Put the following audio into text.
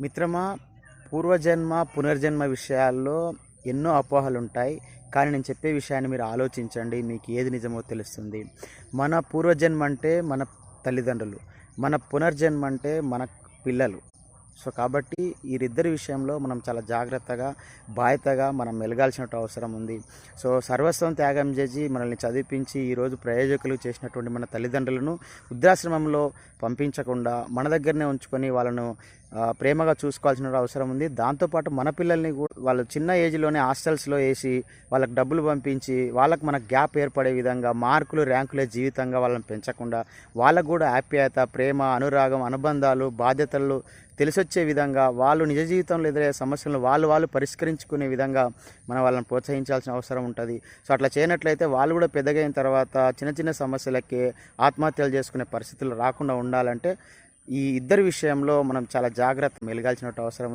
మిత్రమా పూర్వజన్మ పునర్జన్మ విషయాల్లో ఎన్నో అపోహలు ఉంటాయి కానీ నేను చెప్పే విషయాన్ని మీరు ఆలోచించండి. మీకు ఏది నిజమో తెలుస్తుంది. మన పూర్వజన్మ అంటే మన తల్లిదండ్రులు. మన పునర్జన్మ అంటే మన పిల్లలు. సో కాబట్టి వీరిద్దరి విషయంలో మనం చాలా జాగ్రత్తగా బాధ్యతగా మనం మెలగాల్సిన అవసరం ఉంది. సో సర్వస్వం త్యాగం చేసి మనల్ని చదివించి ఈరోజు ప్రయోజకులు చేసినటువంటి మన తల్లిదండ్రులను వృద్ధాశ్రమంలో పంపించకుండా మన దగ్గరనే ఉంచుకొని వాళ్ళను ప్రేమగా చూసుకోవాల్సిన అవసరం ఉంది. దాంతోపాటు మన పిల్లల్ని కూడా వాళ్ళు చిన్న ఏజ్లోనే హాస్టల్స్లో వేసి వాళ్ళకి డబ్బులు పంపించి వాళ్ళకి మన గ్యాప్ ఏర్పడే విధంగా మార్కులు ర్యాంకులే జీవితంగా వాళ్ళని పెంచకుండా వాళ్ళకు కూడా ఆప్యాయత ప్రేమ అనురాగం అనుబంధాలు బాధ్యతలు తెలిసొచ్చే విధంగా వాళ్ళు నిజ జీవితంలో ఎదురయ్యే సమస్యలను వాళ్ళు వాళ్ళు పరిష్కరించుకునే విధంగా మనం వాళ్ళని ప్రోత్సహించాల్సిన అవసరం ఉంటుంది. సో అట్లా చేయనట్లయితే వాళ్ళు కూడా పెద్దగైన తర్వాత చిన్న చిన్న సమస్యలకి ఆత్మహత్యలు చేసుకునే పరిస్థితులు రాకుండా ఉండాలంటే ఈ ఇద్దరి విషయంలో మనం చాలా జాగ్రత్త మెలగాల్సిన అవసరం ఉంది.